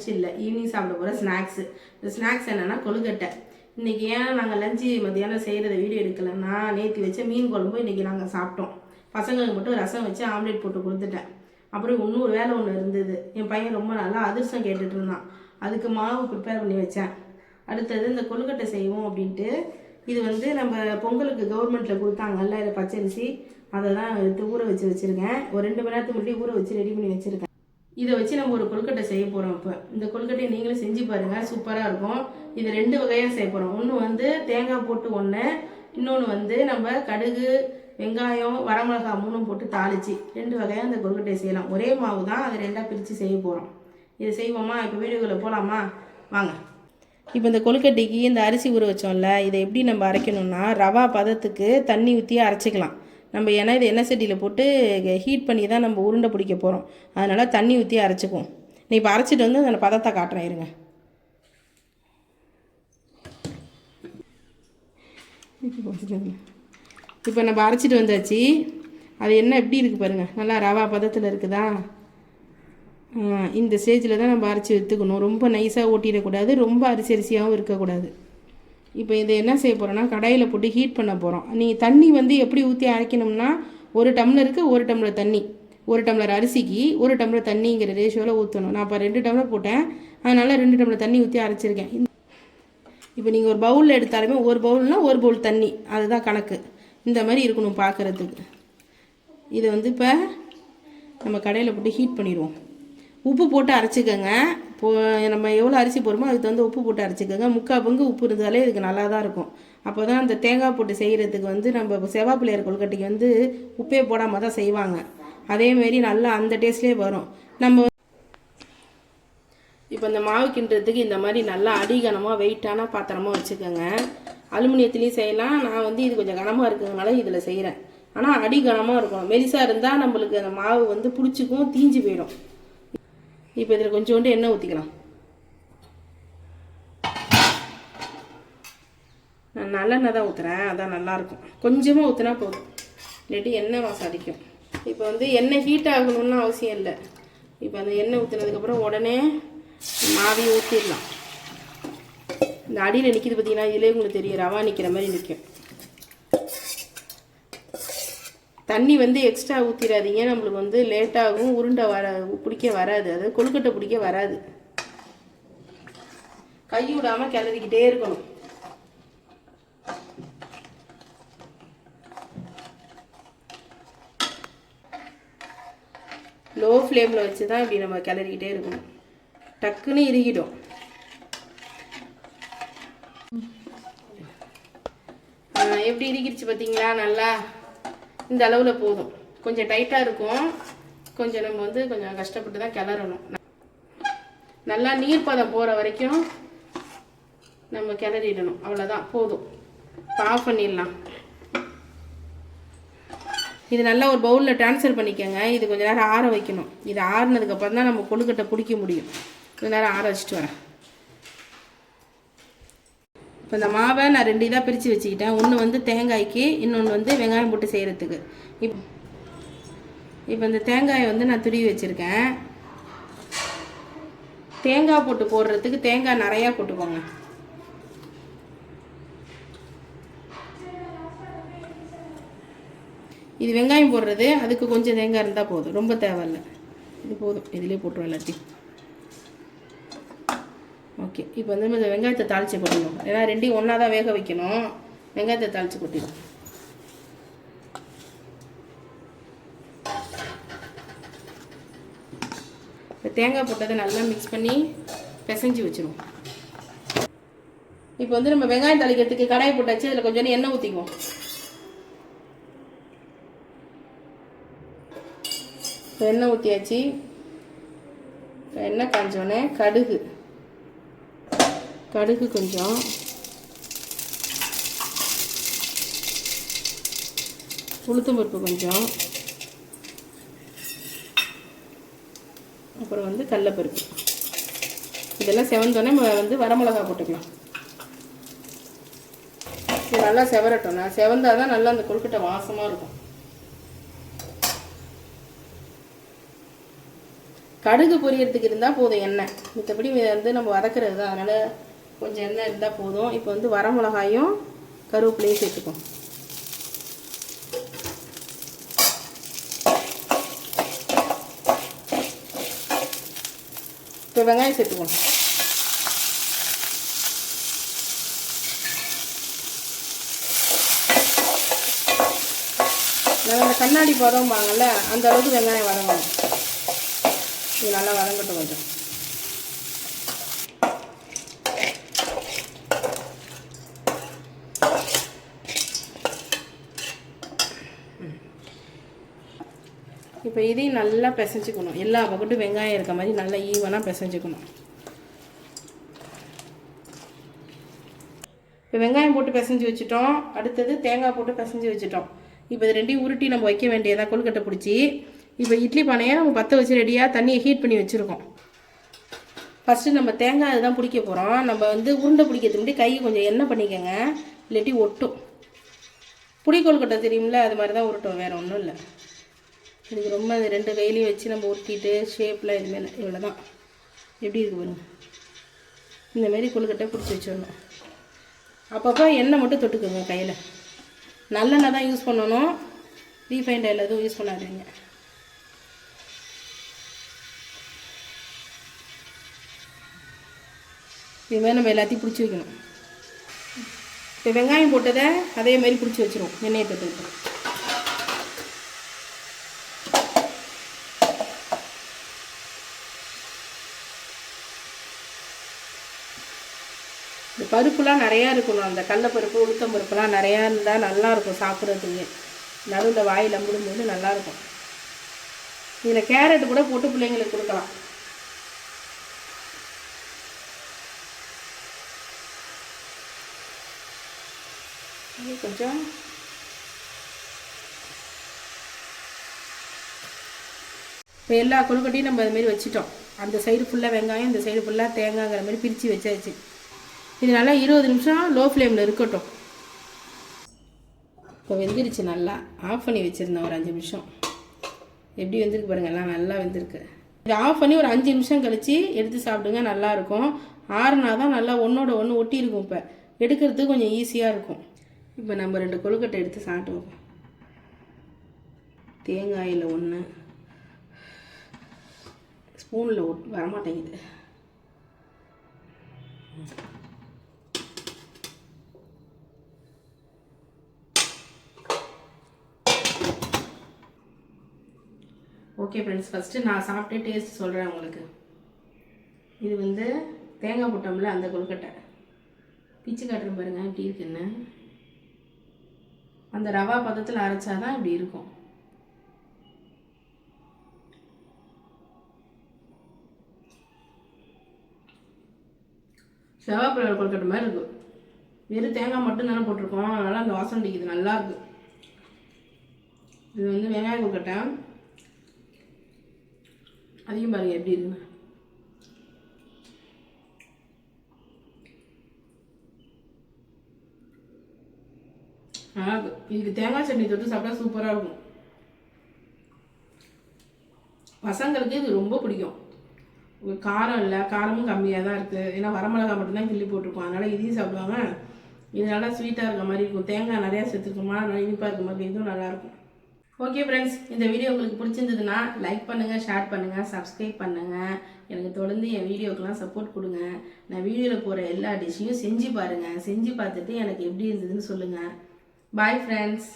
Lunch இல்லை. Evening சாப்பிட போகிற ஸ்நாக்ஸ் இந்த ஸ்நாக்ஸ் என்னென்னா கொழுக்கட்டை. இன்றைக்கி ஏன் நாங்கள் லஞ்சு மத்தியானம் செய்கிறத வீடியோ எடுக்கலைன்னா நேற்று வச்ச மீன் குழம்பு இன்னைக்கு நாங்கள் சாப்பிட்டோம். பசங்களுக்கு மட்டும் ரசம் வச்சு ஆம்லேட் போட்டு கொடுத்துட்டேன். அப்புறம் இன்னொரு வேலை ஒன்று இருந்தது. என் பையன் ரொம்ப நல்லா அதிர்ஷ்டம் கேட்டுட்டு இருந்தான். அதுக்கு மாவு ப்ரிப்பேர் பண்ணி வச்சேன். அடுத்தது இந்த கொழுக்கட்டை செய்வோம் அப்படின்ட்டு இது வந்து நம்ம பொங்கலுக்கு கவர்மெண்ட்டில் கொடுத்தாங்கல்ல இதை பச்சரிசி அதை தான் எடுத்து ஊற வச்சு வச்சுருக்கேன். ஒரு ரெண்டு மணி நேரத்துக்கு முன்னாடி ஊற வச்சு ரெடி பண்ணி வச்சுருக்கேன். இதை வச்சு நம்ம ஒரு கொழுக்கட்டை செய்ய போகிறோம் இப்போ. இந்த கொழுக்கட்டையை நீங்களும் செஞ்சு பாருங்கள் சூப்பராக இருக்கும். இது ரெண்டு வகையாக செய்ய போகிறோம் ஒன்று வந்து தேங்காய் போட்டு ஒன்று இன்னொன்று வந்து நம்ம கடுகு வெங்காயம் வரமிளகா மூணும் போட்டு தாளிச்சு ரெண்டு வகையாக இந்த கொழுக்கட்டையை செய்யலாம். ஒரே மாவு தான் அதை ரெண்டாக பிரித்து செய்ய போகிறோம் இதை செய்வோமா? இப்போ வீடியோக்குள்ளே போகலாமா வாங்க. இப்போ இந்த கொழுக்கட்டைக்கு இந்த அரிசி ஊற வச்சோம்ல இதை எப்படி நம்ம அரைக்கணும்னா ரவா பதத்துக்கு தண்ணி ஊற்றி அரைச்சிக்கலாம். நம்ம ஏன்னா இது எண்ணெய் சட்டியில் போட்டு ஹீட் பண்ணி தான் நம்ம உருண்டை பிடிக்க போகிறோம் அதனால் தண்ணி ஊற்றி அரைச்சிக்குவோம். நீ இப்போ அரைச்சிட்டு வந்து அந்த பதத்தை காட்டுறேன் இருங்க. இப்போ நம்ம அரைச்சிட்டு வந்தாச்சு. அது என்ன எப்படி இருக்குது பாருங்கள் நல்லா ரவா பதத்தில் இருக்குதா? இந்த ஸ்டேஜில் தான் நம்ம அரைச்சி எடுத்துக்கணும். ரொம்ப நைஸாக ஓட்டிடக்கூடாது. ரொம்ப அரிசி அரிசியாகவும் இருக்கக்கூடாது. இப்போ இதை என்ன செய்ய போகிறோன்னா கடாயில் போட்டு ஹீட் பண்ண போகிறோம் நீங்கள் தண்ணி வந்து எப்படி ஊற்றி அரைக்கணும்னா ஒரு டம்ளருக்கு ஒரு டம்ளர் தண்ணி. ஒரு டம்ளர் அரிசிக்கு ஒரு டம்ளர் தண்ணிங்கிற ரேஷியோவில் ஊற்றணும் நான் இப்போ ரெண்டு டம்ளர் போட்டேன். அதனால் ரெண்டு டம்ளர் தண்ணி ஊற்றி அரைச்சிருக்கேன். இப்போ நீங்கள் ஒரு பவுலில் எடுத்தாலுமே ஒரு பவுல்னால் ஒரு பவுல் தண்ணி. அதுதான் கணக்கு. இந்த மாதிரி இருக்கணும் பார்க்குறதுக்கு இதை வந்து இப்போ நம்ம கடையில் போட்டு ஹீட் பண்ணிடுவோம். உப்பு போட்டு அரைச்சிக்கோங்க. போ நம்ம எவ்வளோ அரிசி போடுறோமோ அதுக்கு தகுந்த உப்பு போட்டு அரைச்சிக்கோங்க. முக்கால் பங்கு உப்பு இருந்தாலே இதுக்கு நல்லா தான் இருக்கும். அப்போ தான் அந்த தேங்காய் போட்டு செய்கிறதுக்கு வந்து நம்ம செவ்வாப்பிள்ளையார் கொழுக்கட்டைக்கு வந்து உப்பே போடாமல் தான் செய்வாங்க. அதேமாரி நல்லா அந்த டேஸ்ட்லேயே வரும். நம்ம இப்போ இந்த மாவு கிண்டுறதுக்கு இந்த மாதிரி நல்லா அடிகனமாக வெயிட்டான பாத்திரமாக வச்சுக்கோங்க. அலுமினியத்துலேயும் செய்யலாம். நான் வந்து இது கொஞ்சம் கனமாக இருக்கிறதுனால இதில் செய்கிறேன் ஆனால் அடி கனமாக இருக்கும். மெலிசாக இருந்தால் நம்மளுக்கு அந்த மாவு வந்து பிடிச்சிக்கும் தீஞ்சு போயிடும். இப்போ இதில் கொஞ்சோண்டு எண்ணெய் ஊற்றிக்கலாம் நான் நல்லெண்ணெய் தான் ஊற்றுறேன் அதான் நல்லாயிருக்கும் கொஞ்சமாக ஊற்றினா போதும். இல்லாட்டி எண்ணெய் வாசம் அடிக்கும். இப்போ வந்து எண்ணெய் ஹீட் ஆகணும்னு அவசியம் இல்லை. இப்போ அந்த எண்ணெய் ஊற்றினதுக்கப்புறம் உடனே மாவி ஊற்றிடலாம் இந்த அடியில் நிற்கிது பார்த்தீங்கன்னா இதிலே உங்களுக்கு தெரியும். ரவா நிற்கிற மாதிரி நிற்கும் தண்ணி வந்து எக்ஸ்ட்ரா ஊற்றிடாதீங்க நம்மளுக்கு வந்து லேட்டாகும் உருண்டை வர பிடிக்க வராது. அது கொழுக்கட்டை பிடிக்க வராது. கை விடாமல் கிளறிக்கிட்டே இருக்கணும். லோ ஃப்ளேமில் வச்சு தான் இப்படி நம்ம கிளறிக்கிட்டே இருக்கணும். டக்குன்னு இறுகிடும். எப்படி இறுகிடுச்சு பார்த்தீங்களா நல்லா இந்த அளவில் போதும். கொஞ்சம் டைட்டாக இருக்கும். கொஞ்சம் நம்ம வந்து கொஞ்சம் கஷ்டப்பட்டு தான் கிளறணும். நல்லா நீர் பதம் போகிற வரைக்கும் நம்ம கிளறிடணும். அவ்வளோதான் போதும். ஆஃப் பண்ணிடலாம். இது நல்லா ஒரு பவுலில் ட்ரான்ஸ்ஃபர் பண்ணிக்கோங்க. இது கொஞ்ச நேரம் ஆற வைக்கணும். இது ஆறுனதுக்கப்புறம் தான் நம்ம கொழுக்கட்டை பிடிக்க முடியும். கொஞ்ச நேரம் ஆற வச்சுட்டு வரேன். இப்போ இந்த மாவை நான் ரெண்டு இதாக பிரித்து வச்சுக்கிட்டேன். ஒன்று வந்து தேங்காய்க்கு இன்னொன்று வந்து வெங்காயம் போட்டு செய்கிறதுக்கு இப் இப்போ இந்த தேங்காயை வந்து நான் துருவி வச்சுருக்கேன். தேங்காய் போட்டு போடுறதுக்கு தேங்காய் நிறையா போட்டுக்கோங்க. இது வெங்காயம் போடுறது அதுக்கு கொஞ்சம் தேங்காய் இருந்தால் போதும். ரொம்ப தேவையில்லை. இது போதும். இதிலே போட்டுருவோம் எல்லாத்தையும். ஓகே இப்போ வந்து இந்த வெங்காயத்தை தாளித்து கொட்டணும். ஏன்னா ரெண்டையும் ஒன்றா தான் வேக வைக்கணும். வெங்காயத்தை தாளித்து கொட்டிடும் இப்போ தேங்காய் போட்டதை நல்லா மிக்ஸ் பண்ணி பிசைஞ்சு வச்சிருவோம் இப்போ வந்து நம்ம வெங்காயம் தாளிக்கிறதுக்கு கடாயை போட்டாச்சு அதில் கொஞ்சம் எண்ணெய் ஊற்றிக்குவோம் இப்போ எண்ணெய் ஊற்றியாச்சு இப்போ எண்ணெய் காஞ்சோடனே கடுகு. கடுகு கொஞ்சம். உளுத்தம் பருப்பு கொஞ்சம். அப்புறம் வந்து கடலப்பருப்பு. இதெல்லாம் செவந்தோடனே நம்ம வந்து வரமிளகா போட்டுக்கலாம். இது நல்லா செவரட்டும். நான் செவந்தால் தான் நல்லா அந்த கொழுக்கட்டை வாசமாக இருக்கும். கடுகு பொரியறதுக்கு இருந்தால் போதும் எண்ணெய். மற்றபடி வந்து நம்ம வதக்கிறது தான். அதனால் கொஞ்சம் எண்ணெய் இருந்தால் போதும். இப்போ வந்து வரமிளகாயும் கருவேப்பிலையும் சேர்த்துக்கும் இப்போ வெங்காயம் சேர்த்துக்கணும் நாங்கள் அந்த கண்ணாடி பதம்பாங்கல்ல அந்த அளவுக்கு வெங்காயம் வதங்கணும். இது நல்லா வதங்கட்டும் கொஞ்சம். இப்போ இதையும் நல்லா பிசைஞ்சுக்கணும். எல்லா பக்கட்டும் வெங்காயம் இருக்க மாதிரி நல்லா ஈவனாக பிசைஞ்சுக்கணும். இப்போ வெங்காயம் போட்டு பிசைஞ்சு வச்சுட்டோம். அடுத்தது தேங்காய் போட்டு பிசைஞ்சு வச்சுட்டோம். இப்போ இது ரெண்டையும் உருட்டி நம்ம வைக்க வேண்டியதாக கொழுக்கட்டை பிடிச்சி. இப்போ இட்லி பானையை நம்ம பற்ற வச்சு ரெடியாக தண்ணியை ஹீட் பண்ணி வச்சுருக்கோம். ஃபஸ்ட்டு நம்ம தேங்காய் தான் பிடிக்க போகிறோம் நம்ம வந்து உருண்டை பிடிக்கிறதுக்கு முன்னாடி கை கொஞ்சம் எண்ணெய் பண்ணிக்கோங்க. இல்லாட்டி ஒட்டும். புளி கொழுக்கட்டை தெரியும்ல அது மாதிரி தான் உருட்டும். வேறு ஒன்றும் இல்லை. இதுக்கு ரொம்ப இது ரெண்டு கையிலையும் வச்சு நம்ம உருட்டிட்டு ஷேப்பில் இதுமாரி இவ்வளோ தான் எப்படி இருக்குது பாருங்க. இந்தமாரி கொழுக்கட்டை பிடிச்சி வச்சிடணும். அப்பப்போ எண்ணெய் மட்டும் தொட்டுக்கோங்க கையில். நல்லெண்ணெய் தான் யூஸ் பண்ணணும். ரீஃபைண்ட் ஆயில் எதுவும் யூஸ் பண்ணாதீங்க. இதுமாதிரி நம்ம எல்லாத்தையும் பிடிச்சி வைக்கணும். இப்போ வெங்காயம் போட்டதை அதே மாதிரி பிடிச்சி வச்சிரும் எண்ணெயை தொட்டுக்கிட்டு இந்த பருப்புலாம் நிறையா இருக்கணும். அந்த கடலப்பருப்பு உளுத்தம் பருப்புலாம் நிறையா இருந்தால் நல்லாயிருக்கும் சாப்பிட்றதுக்கு. நடுவில் வாயில் முடும்போது நல்லாயிருக்கும். இதில் கேரட் கூட போட்டு பிள்ளைங்களுக்கு கொடுக்கலாம். கொஞ்சம் இப்போ எல்லா கொழுக்கட்டையும் நம்ம அதுமாரி வச்சுட்டோம். அந்த சைடு ஃபுல்லாக வெங்காயம் இந்த சைடு ஃபுல்லாக தேங்காய்ங்கிற மாதிரி பிரித்து வச்சாச்சு. இது நல்லா இருபது நிமிஷம் லோ ஃப்ளேமில் இருக்கட்டும். இப்போ வெந்துருச்சு நல்லா. ஆஃப் பண்ணி வச்சுருந்தேன் ஒரு அஞ்சு நிமிஷம். எப்படி வெந்திருக்கு பாருங்கள் எல்லாம் நல்லா வெந்திருக்கு. இது ஆஃப் பண்ணி ஒரு அஞ்சு நிமிஷம் கழித்து எடுத்து சாப்பிடுங்க நல்லாயிருக்கும் ஆறுனா தான் நல்லா ஒன்றோட ஒன்று ஒட்டி இருக்கும் இப்போ. எடுக்கிறதுக்கு கொஞ்சம் ஈஸியாக இருக்கும். இப்போ நம்ம ரெண்டு கொழுக்கட்டை எடுத்து சாப்பிட்டு தேங்காயில் ஒன்று ஸ்பூனில் ஒட் வரமாட்டேங்குது. ஓகே ஃப்ரெண்ட்ஸ் ஃபஸ்ட்டு நான் சாப்பிட்டே டேஸ்ட் சொல்கிறேன் உங்களுக்கு. இது வந்து தேங்காய் போட்டோம்ல அந்த கொழுக்கட்டை. பிச்சு காட்டுறேன் பாருங்கள் எப்படி இருக்குன்னு. அந்த ரவா பதத்தில் அரைச்சாதான் இப்படி இருக்கும். செவ்வாப்பழம் கொழுக்கட்டை மாதிரி இருக்கும் வெறும் தேங்காய் மட்டும் தானே போட்டிருக்கோம். அதனால் அந்த வாசம் அடிக்குது. நல்லா இருக்கு. இது வந்து வெங்காய கொழுக்கட்டை. அதையும் பாருங்க எப்படி இருக்குன்னு. நல்லா இருக்கு இதுக்கு தேங்காய் சட்னி தொட்டு சாப்பிட்டா சூப்பராக இருக்கும். பசங்களுக்கு இது ரொம்ப பிடிக்கும். காரம் இல்லை காரமும் கம்மியாக தான் இருக்குது ஏன்னா வரமிளகா மட்டும்தான் கிள்ளி போட்டிருக்கோம். அதனால் இதையும் சாப்பிடுவாங்க. இது நல்லா ஸ்வீட்டாக இருக்க மாதிரி இருக்கும். தேங்காய் நிறையா சேர்த்துருக்கோமா? நல்லா இனிப்பாக இருக்க மாதிரி இதுவும் நல்லாயிருக்கும் ஓகே ஃப்ரெண்ட்ஸ் இந்த வீடியோ உங்களுக்கு பிடிச்சிருந்ததுன்னா லைக் பண்ணுங்கள் ஷேர் பண்ணுங்கள் சப்ஸ்கிரைப் பண்ணுங்கள் எனக்கு தொடர்ந்து என் வீடியோக்கெலாம் சப்போர்ட் கொடுங்க. நான் வீடியோவில் போகிற எல்லா டிஷ்ஷையும் செஞ்சு பாருங்கள் செஞ்சு பார்த்துட்டு எனக்கு எப்படி இருந்ததுன்னு சொல்லுங்கள் பாய் ஃப்ரெண்ட்ஸ்